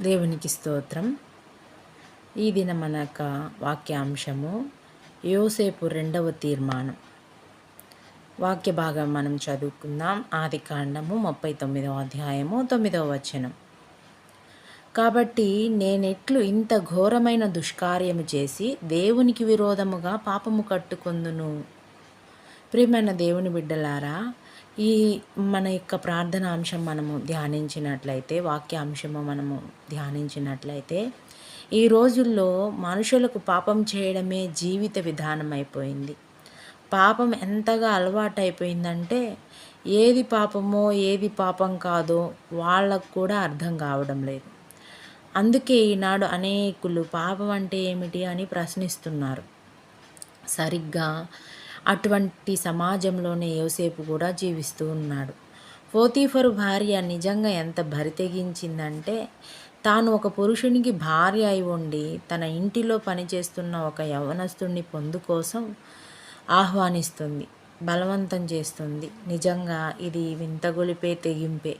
దేవునికి స్తోత్రం. ఈ దిన మన యొక్క వాక్యాంశము యోసేపు రెండవ తీర్మానం. వాక్య భాగం మనం చదువుకుందాం. ఆది కాండము ముప్పై తొమ్మిదవ అధ్యాయము తొమ్మిదవ వచనం. కాబట్టి నేనెట్లు ఇంత ఘోరమైన దుష్కార్యము చేసి దేవునికి విరోధముగా పాపము కట్టుకొందును. ప్రియమైన దేవుని బిడ్డలారా ఈ మన యొక్క ప్రార్థన అంశం మనము ధ్యానించినట్లయితే వాక్యాంశము మనము ధ్యానించినట్లయితే ఈ రోజుల్లో మనుషులకు పాపం చేయడమే జీవిత విధానం అయిపోయింది పాపం ఎంతగా అలవాటైపోయిందంటే ఏది పాపమో ఏది పాపం కాదో వాళ్ళకు కూడా అర్థం కావడం లేదు. అందుకే ఈనాడు అనేకులు పాపం అంటే ఏమిటి అని ప్రశ్నిస్తున్నారు. సరిగ్గా అటువంటి సమాజంలోనే యోసేపు కూడా జీవిస్తూ ఉన్నాడు. పోతీఫరు భార్య నిజంగా ఎంత బరితెగించిందంటే తాను ఒక పురుషునికి భార్య అయి ఉండి తన ఇంటిలో పనిచేస్తున్న ఒక యవనస్తుడిని పొందు కోసం ఆహ్వానిస్తుంది. బలవంతం చేస్తుంది. నిజంగా ఇది వింతగొలిపే తెగింపే.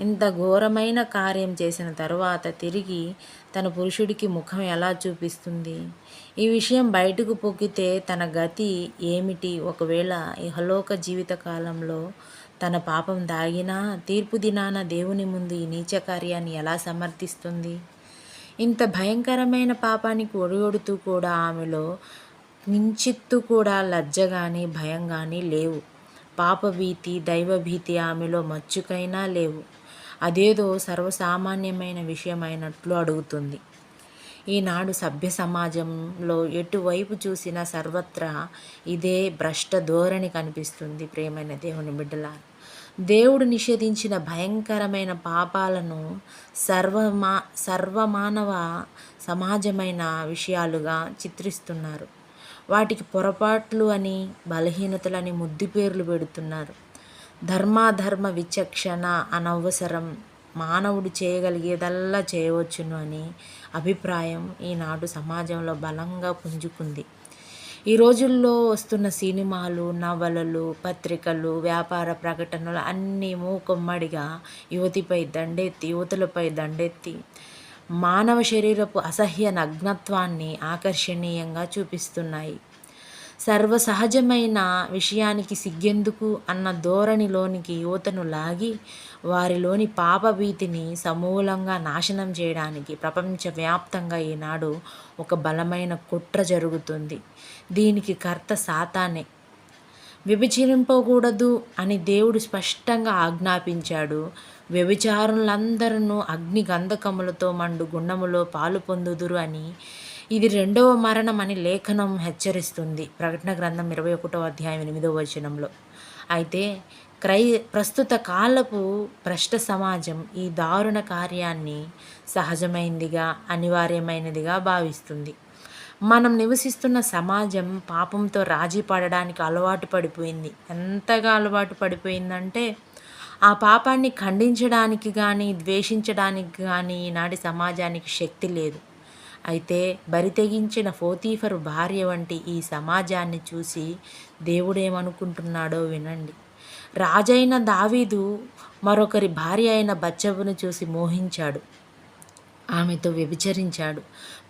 ఇంత ఘోరమైన కార్యం చేసిన తరువాత తిరిగి తన పురుషుడికి ముఖం ఎలా చూపిస్తుంది? ఈ విషయం బయటకు పొక్కితే తన గతి ఏమిటి? ఒకవేళ ఇహలోక జీవిత కాలంలో తన పాపం దాగినా తీర్పు దినాన దేవుని ముందు ఈ నీచ కార్యాన్ని ఎలా సమర్థిస్తుంది? ఇంత భయంకరమైన పాపానికి ఒడిగొడుతూ కూడా ఆమెలో కించిత్తు కూడా లజ్జ కానీ భయం కానీ లేవు. పాపభీతి దైవభీతి ఆమెలో మచ్చుకైనా లేవు. అదేదో సర్వసామాన్యమైన విషయమైనట్లు అడుగుతుంది. ఈనాడు సభ్య సమాజంలో ఎటువైపు చూసినా సర్వత్రా ఇదే భ్రష్ట ధోరణి కనిపిస్తుంది ప్రేమైన దేవుని బిడ్డల దేవుడు నిషేధించిన భయంకరమైన పాపాలను సర్వమా సర్వమానవ సమాజమైన విషయాలుగా చిత్రిస్తున్నారు. వాటికి పొరపాట్లు అని బలహీనతలని ముద్దు పేర్లు పెడుతున్నారు. ధర్మాధర్మ విచక్షణ అనవసరం. మానవుడు చేయగలిగేదల్లా చేయవచ్చును అని అభిప్రాయం ఈనాడు సమాజంలో బలంగా పుంజుకుంది. ఈ రోజుల్లో వస్తున్న సినిమాలు నవలలు పత్రికలు వ్యాపార ప్రకటనలు అన్నీ మూకుమ్మడిగా యువతిపై దండెత్తి యువతులపై దండెత్తి మానవ శరీరపు అసహ్య నగ్నత్వాన్ని ఆకర్షణీయంగా చూపిస్తున్నాయి. సర్వసహజమైన విషయానికి సిగ్గెందుకు అన్న ధోరణిలోనికి యువతను లాగి వారిలోని పాపభీతిని సమూలంగా నాశనం చేయడానికి ప్రపంచవ్యాప్తంగా ఈనాడు ఒక బలమైన కుట్ర జరుగుతుంది. దీనికి కర్త సాతానే. విభజింపకూడదు అని దేవుడు స్పష్టంగా ఆజ్ఞాపించాడు. వ్యభిచారులందరూ అగ్ని గంధకములతో మండు గుండములో పాలు పొందుదురు అని ఇది రెండవ మరణం అని లేఖనం హెచ్చరిస్తుంది. ప్రకటన గ్రంథం ఇరవై ఒకటో అధ్యాయం ఎనిమిదవ వచనంలో. అయితే క్రై ప్రస్తుత కాలపు భ్రష్ట సమాజం ఈ దారుణ కార్యాన్ని సహజమైనదిగా అనివార్యమైనదిగా భావిస్తుంది. మనం నివసిస్తున్న సమాజం పాపంతో రాజీ పడడానికి అలవాటు పడిపోయింది. ఎంతగా అలవాటు పడిపోయిందంటే ఆ పాపాన్ని ఖండించడానికి కానీ ద్వేషించడానికి కానీ ఈనాటి సమాజానికి శక్తి లేదు. అయితే బరితెగించిన ఫోతీఫరు భార్య వంటి ఈ సమాజాన్ని చూసి దేవుడేమనుకుంటున్నాడో వినండి. రాజైన దావీదు మరొకరి భార్య అయిన బచ్చవును చూసి మోహించాడు. ఆమెతో వ్యభిచరించాడు.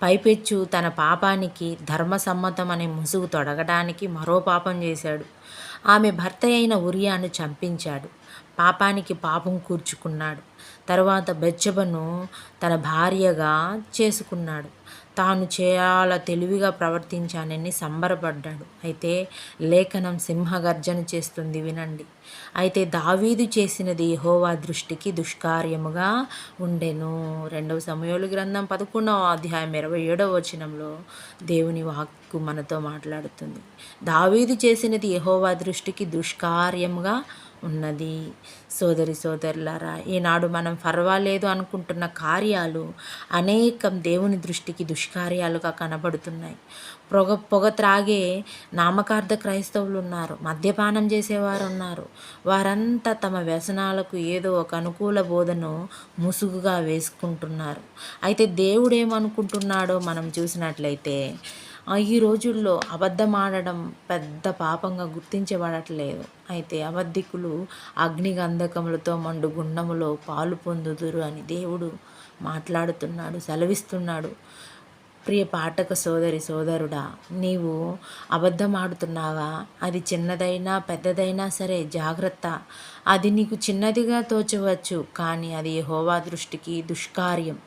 పైపెచ్చు తన పాపానికి ధర్మసమ్మతం అనే ముసుగు తొడగడానికి మరో పాపం చేశాడు. ఆమె భర్త అయిన ఉరియాను చంపించాడు. పాపానికి పాపం కూర్చుకున్నాడు. తరువాత బెచ్చబను తన భార్యగా చేసుకున్నాడు. తాను చాలా తెలివిగా ప్రవర్తించానని సంబరపడ్డాడు. అయితే లేఖనం సింహగర్జన చేస్తుంది వినండి. అయితే దావీదు చేసినది హోవా దృష్టికి దుష్కార్యముగా ఉండెను. రెండవ సమయంలో గ్రంథం పదకొండవ అధ్యాయం ఇరవై ఏడవ వచనంలో దేవుని వాక్కు మనతో మాట్లాడుతుంది. దావీదు చేసినది యహోవా దృష్టికి దుష్కార్యముగా ఉన్నది. సోదరి సోదరులారా ఈనాడు మనం పర్వాలేదు అనుకుంటున్న కార్యాలు అనేకం దేవుని దృష్టికి దుష్కార్యాలుగా కనబడుతున్నాయి. పొగ పొగ త్రాగే నామకార్థ క్రైస్తవులు ఉన్నారు మద్యపానం చేసేవారు ఉన్నారు వారంతా తమ వ్యసనాలకు ఏదో ఒక అనుకూల బోధను ముసుగుగా వేసుకుంటున్నారు. అయితే దేవుడేమనుకుంటున్నాడో మనం చూసినట్లయితే ఈ రోజుల్లో అబద్ధమాడడం పెద్ద పాపంగా గుర్తించబడట్లేదు. అయితే అబద్ధికులు అగ్ని గంధకములతో మండు గుండములో పాలు పొందుదురు అని దేవుడు మాట్లాడుతున్నాడు సెలవిస్తున్నాడు. ప్రియ పాఠక సోదరి సోదరుడా నీవు అబద్ధమాడుతున్నావా అది చిన్నదైనా పెద్దదైనా సరే జాగ్రత్త. అది నీకు చిన్నదిగా తోచవచ్చు కానీ అది హోవా దృష్టికి దుష్కార్యం.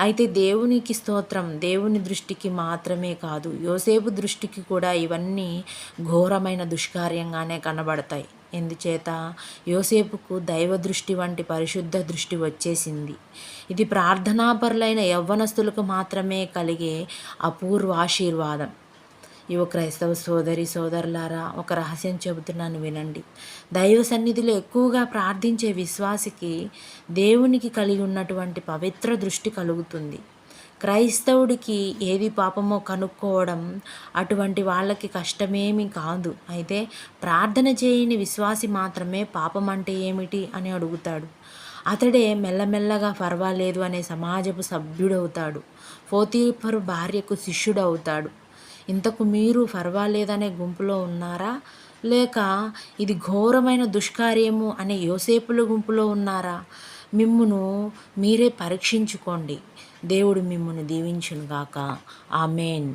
అయితే దేవునికి స్తోత్రం దేవుని దృష్టికి మాత్రమే కాదు యోసేపు దృష్టికి కూడా ఇవన్నీ ఘోరమైన దుష్కార్యంగానే కనబడతాయి. ఎందుచేత? యోసేపుకు దైవ దృష్టి వంటి పరిశుద్ధ దృష్టి వచ్చేసింది. ఇది ప్రార్థనాపరులైన యవ్వనస్తులకు మాత్రమే కలిగే అపూర్వ ఆశీర్వాదం యువ క్రైస్తవ సోదరి సోదరులారా ఒక రహస్యం చెబుతున్నాను వినండి. దైవ సన్నిధిలో ఎక్కువగా ప్రార్థించే విశ్వాసికి దేవునికి కలిగి ఉన్నటువంటి పవిత్ర దృష్టి కలుగుతుంది. క్రైస్తవుడికి ఏది పాపమో కనుక్కోవడం అటువంటి వాళ్ళకి కష్టమేమీ కాదు. అయితే ప్రార్థన చేయని విశ్వాసి మాత్రమే పాపం అంటే ఏమిటి అని అడుగుతాడు. అతడే మెల్లమెల్లగా పర్వాలేదు అనే సమాజపు సభ్యుడవుతాడు. పోతీఫరు భార్యకు శిష్యుడవుతాడు. ఇంతకు మీరు పర్వాలేదనే గుంపులో ఉన్నారా? లేక ఇది ఘోరమైన దుష్కార్యము అనే యోసేపుల గుంపులో ఉన్నారా? మిమ్మును మీరే పరీక్షించుకోండి. దేవుడు మిమ్మును దీవించునుగాక. ఆమెన్.